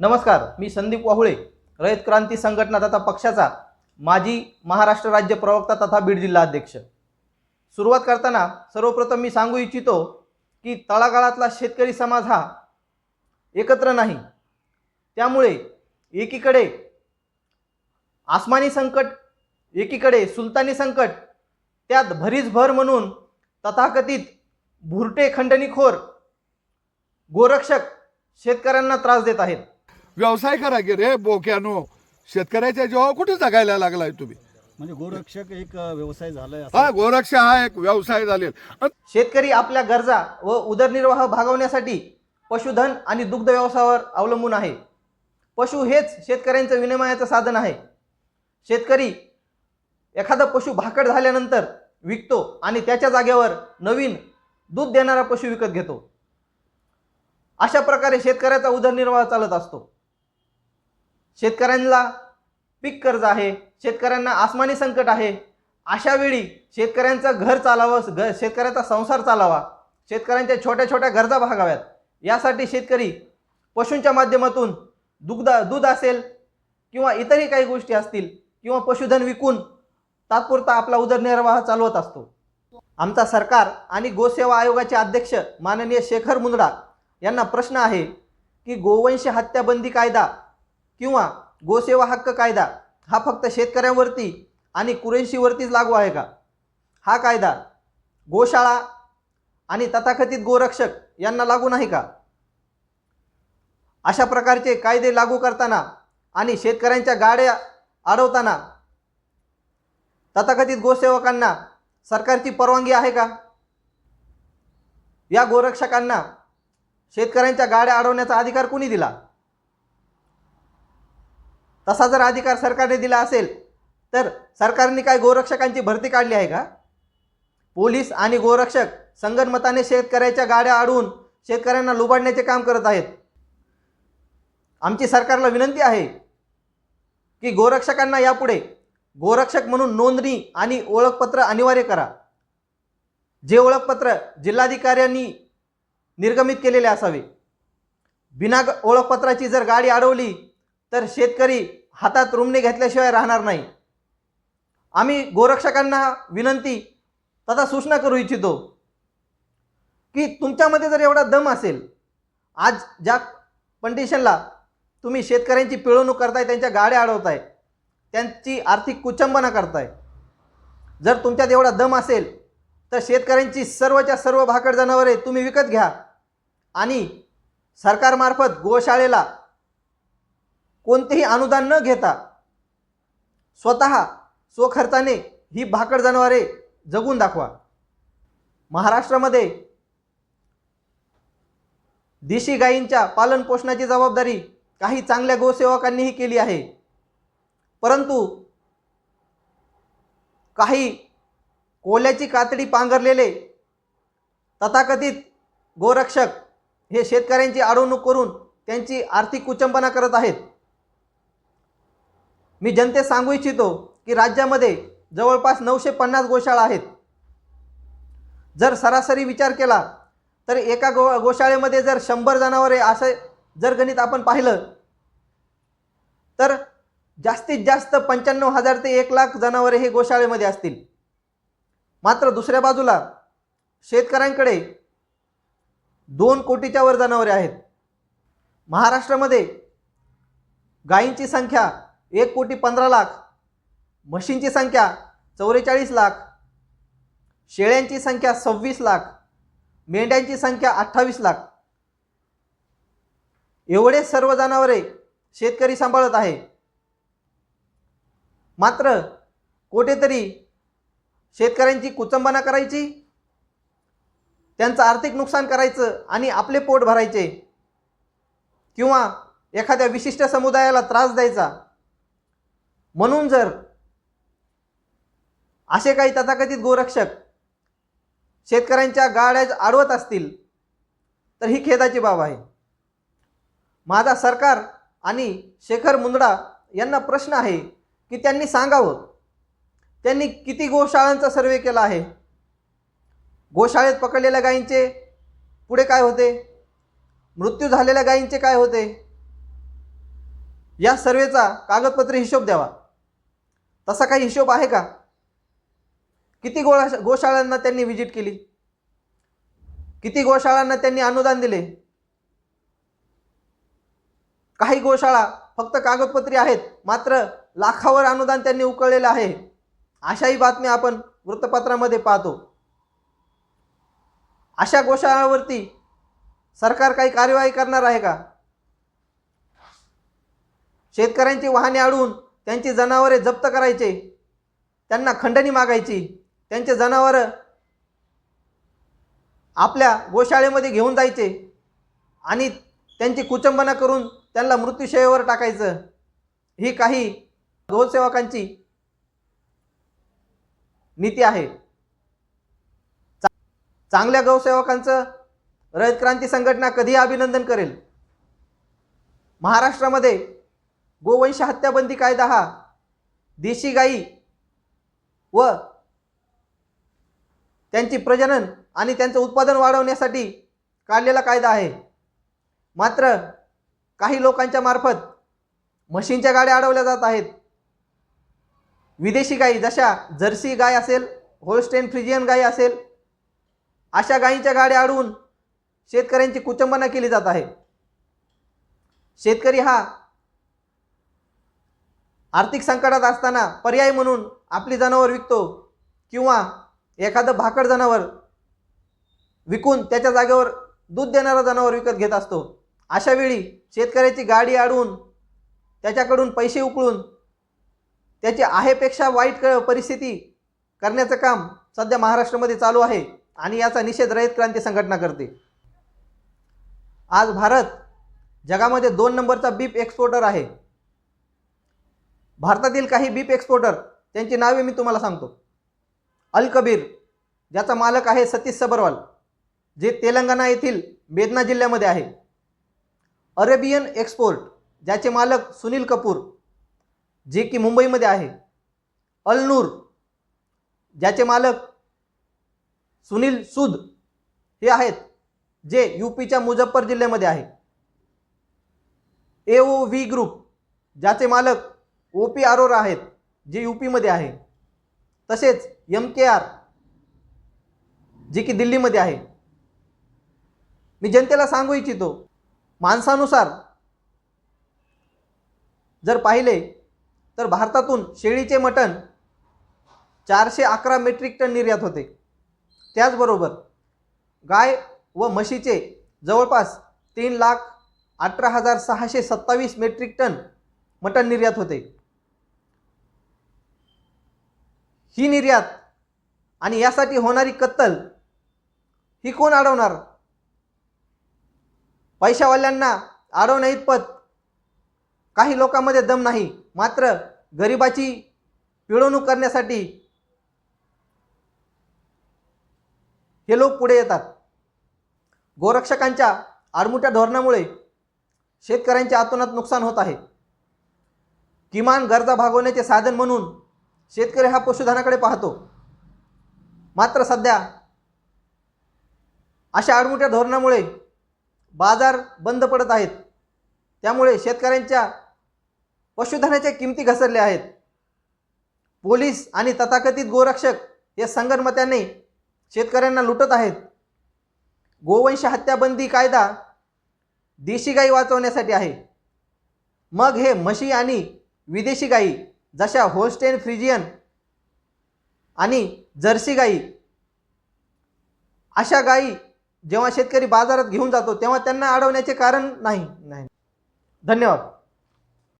नमस्कार मी संदीप वाहुळे रयत क्रांती संघटना तथा पक्षाचा माजी महाराष्ट्र राज्य प्रवक्ता तथा बीड जिल्हा अध्यक्ष. सुरुवात करताना सर्वप्रथम मी सांगू इच्छितो की तळागाळातला शेतकरी समाज हा एकत्र नाही. त्यामुळे एकीकडे आसमानी संकट एकीकडे सुलतानी संकट त्यात भरीच भर म्हणून तथाकथित भुरटे खंडणीखोर गोरक्षक शेतकऱ्यांना त्रास देत आहेत. व्यवसाय करा की रे बोक्यानो. शेतकऱ्याच्या जेव्हा कुठे जगायला लागलाय तुम्ही? म्हणजे गोरक्षक एक व्यवसाय झालाय असं. हा गोरक्ष हा एक व्यवसाय झालेला. शेतकरी आपल्या गरजा व उदरनिर्वाह भागवण्यासाठी पशुधन आणि दुग्ध व्यवसायावर अवलंबून आहे. पशु हेच शेतकऱ्यांचं विनिमयाचं साधन आहे. शेतकरी एखादा पशु भाकड झाल्यानंतर विकतो आणि त्याच्या जागेवर नवीन दूध देणारा पशु विकत घेतो. अशा प्रकारे शेतकऱ्याचा उदरनिर्वाह चालत असतो. शेतकऱ्यांना पीक कर्ज आहे शेतकऱ्यांना आसमानी संकट आहे. अशा वेळी शेतकऱ्यांचं घर चालावं घर शेतकऱ्याचा संसार चालावा शेतकऱ्यांच्या छोट्या छोट्या गरजा भागाव्यात. यासाठी शेतकरी पशूंच्या माध्यमातून दुग्ध दूध असेल किंवा इतरही काही गोष्टी असतील किंवा पशुधन विकून तात्पुरता आपला उदरनिर्वाह चालवत असतो. आमचा सरकार आणि गोसेवा आयोगाचे अध्यक्ष माननीय शेखर मुंदडा यांना प्रश्न आहे की गोवंश हत्याबंदी कायदा किंवा गोसेवा हक्क कायदा हा फक्त शेतकऱ्यांवरती आणि कुरेशीवरतीच लागू आहे का? हा कायदा गोशाळा आणि तथाकथित गोरक्षक यांना लागू नाही का? अशा प्रकारचे कायदे लागू करताना आणि शेतकऱ्यांच्या गाड्या अडवताना तथाकथित गोसेवकांना सरकारची परवानगी आहे का? या गोरक्षकांना शेतकऱ्यांच्या गाड्या अडवण्याचा अधिकार कोणी दिला? तसा जर अधिकार सरकारने दिला असेल तर सरकारने काय गोरक्षकांची भरती काढली आहे का? पोलीस आणि गोरक्षक संगणमताने शेतकऱ्याच्या गाड्या अडवून शेतकऱ्यांना लुबाडण्याचे काम करत आहेत. आमची सरकारला विनंती आहे की गोरक्षकांना यापुढे गोरक्षक म्हणून नोंदणी आणि ओळखपत्र अनिवार्य करा. जे ओळखपत्र जिल्हाधिकाऱ्यांनी निर्गमित केलेले असावे. बिना ओळखपत्राची जर गाडी अडवली तर शेतकरी हातात रुमणे घेतल्याशिवाय राहणार नाही. आम्ही गोरक्षकांना विनंती तथा सूचना करू इच्छितो की तुमच्यामध्ये जर एवढा दम असेल आज ज्या कंडिशनला तुम्ही शेतकऱ्यांची पिळवणूक करताय त्यांच्या गाड्या अडवताय त्यांची आर्थिक कुचंबना करताय जर तुमच्यात एवढा दम असेल तर शेतकऱ्यांची सर्वच्या सर्व भाकड जनावरे तुम्ही विकत घ्या आणि सरकारमार्फत गोशाळेला कोणतेही अनुदान न घेता स्वतः स्वखर्चाने ही भाकड जनावरे जगून दाखवा. महाराष्ट्रामध्ये देशी गायींच्या पालनपोषणाची जबाबदारी काही चांगल्या गोसेवकांनीही केली आहे. परंतु काही कोल्याची कातडी पांघरलेले तथाकथित गोरक्षक हे शेतकऱ्यांची अडवणूक करून त्यांची आर्थिक कुचंबना करत आहेत. मी जनतेत सांगू इच्छितो की राज्यामध्ये जवळपास नऊशे पन्नास गोशाळा आहेत. जर सरासरी विचार केला तर एका गो गोशाळेमध्ये जर शंभर जनावरे असं जर गणित आपण पाहिलं तर जास्तीत जास्त पंच्याण्णव हजार ते एक लाख जनावरे हे गोशाळेमध्ये असतील. मात्र दुसऱ्या बाजूला शेतकऱ्यांकडे दोन कोटीच्या वर जनावरे आहेत. महाराष्ट्रामध्ये गायींची संख्या एक कोटी पंधरा लाख. म्हशींची संख्या चौवेचाळीस लाख. शेळ्यांची संख्या सव्वीस लाख. मेंढ्यांची संख्या अठ्ठावीस लाख. एवढे सर्व जनावरे शेतकरी सांभाळत आहे. मात्र कुठेतरी शेतकऱ्यांची कुचंबना करायची त्यांचं आर्थिक नुकसान करायचं आणि आपले पोट भरायचे किंवा एखाद्या विशिष्ट समुदायाला त्रास द्यायचा. म्हणून जर असे काही तथाकथित गोरक्षक शेतकऱ्यांच्या गाड्या अडवत असतील तर ही खेदाची बाब आहे. माझा सरकार आणि शेखर मुंदडा यांना प्रश्न आहे की त्यांनी सांगावं. त्यांनी किती गोशाळांचा सर्वे केला आहे? गोशाळेत पकडलेल्या गायींचे पुढे काय होते? मृत्यू झालेल्या गायींचे काय होते? या सर्वेचा कागदपत्र हिशोब द्यावा. तसा काही हिशोब आहे का? किती गोळा गोशाळांना त्यांनी व्हिजिट केली? किती गोशाळांना त्यांनी अनुदान दिले? काही गोशाळा फक्त कागदपत्री आहेत मात्र लाखावर अनुदान त्यांनी उकळलेलं आहे. अशाही बातम्या आपण वृत्तपत्रामध्ये पाहतो. अशा गोशाळावरती सरकार काही कार्यवाही करणार आहे का? शेतकऱ्यांची वाहने अडवून त्यांची जनावरे जप्त करायचे. त्यांना खंडणी मागायची. त्यांचे जनावरं आपल्या गोशाळेमध्ये घेऊन जायचे आणि त्यांची कुचंबना करून त्यांना मृत्यूशयेवर टाकायचं. ही काही गौसेवकांची नीती आहे. चा- चांगल्या गौसेवकांचं रयत क्रांती संघटना कधी अभिनंदन करेल. महाराष्ट्रामध्ये गोवंश हत्याबंदी कायदा हा. देशी गाई व त्यांची प्रजनन आणि त्यांचं उत्पादन वाढवण्यासाठी काढलेला कायदा आहे. मात्र काही लोकांच्या मार्फत म्हशींच्या गाड्या अडवल्या जात आहेत. विदेशी गाई जशा जर्सी गाय असेल होलस्टेन फ्रिजियन गाय असेल अशा गायींच्या गाड्या अडवून शेतकऱ्यांची कुचंबना केली जात आहे. शेतकरी हा आर्थिक संकटात असताना पर्याय म्हणून आपली जनावर विकतो किंवा एखादं भाकड जनावर विकून त्याच्या जागेवर दूध देणारा जनावर विकत घेत असतो. अशा वेळी शेतकऱ्याची गाडी अडवून त्याच्याकडून पैसे उकळून त्याची आहेपेक्षा वाईट क परिस्थिती करण्याचं काम सध्या महाराष्ट्रामध्ये चालू आहे आणि याचा निषेध रयत क्रांती संघटना करते. आज भारत जगामध्ये दोन नंबरचा बीप एक्सपोर्टर आहे. भारतातील काही बीप एक्सपोर्टर त्यांची नावे मी तुम्हाला सांगतो. अल कबीर ज्याचा मालक आहे सतीश सबरवाल जे तेलंगणा येथील मेदना जिल्ह्यामध्ये आहे. अरेबियन एक्सपोर्ट ज्याचे मालक सुनील कपूर जे की मुंबईमध्ये आहे. अल नूर ज्याचे मालक सुनील सूद हे आहेत जे यू पीच्या मुझफ्फर जिल्ह्यामध्ये आहे. ए ओ व्ही ग्रुप ज्याचे मालक ओ पी अरोरा आहेत जे यू पीमध्ये आहे. तसेच एम के आर जे की दिल्लीमध्ये आहे. मी जनतेला सांगू इच्छितो माणसानुसार जर पाहिले तर भारतातून शेळीचे मटण चारशे अकरा मेट्रिक टन निर्यात होते. त्याचबरोबर गाय व म्हशीचे जवळपास तीन लाख अठरा हजार सहाशे सत्तावीस मेट्रिक टन मटण निर्यात होते. ही निर्यात आणि यासाठी होणारी कत्तल ही कोण अडवणार? पैशावाल्यांना अडवण्या इतपत काही लोकांमध्ये दम नाही. मात्र गरिबाची पिळवणूक करण्यासाठी हे लोक पुढे येतात. गोरक्षकांच्या आडमुठ्या धोरणामुळे शेतकऱ्यांच्या आतोनात नुकसान होत आहे. किमान गरजा भागवण्याचे साधन म्हणून शेतकरी हा पशुधनाकडे पाहतो. मात्र सध्या अशा आडमुठ्या धोरणामुळे बाजार बंद पडत आहेत. त्यामुळे शेतकऱ्यांच्या पशुधनाच्या किमती घसरल्या आहेत. पोलीस आणि तथाकथित गोरक्षक हे संगनमत्याने शेतकऱ्यांना लुटत आहेत. गोवंश हत्याबंदी कायदा देशी गाई वाचवण्यासाठी आहे. मग हे म्हशी आणि विदेशी गाई जशा होलस्टेन फ्रिजियन आणि जर्सी गाई अशा गाई जेव्हा शेतकरी बाजारात घेऊन जातो तेव्हा त्यांना अडवण्याचे कारण नाही. नाही. धन्यवाद.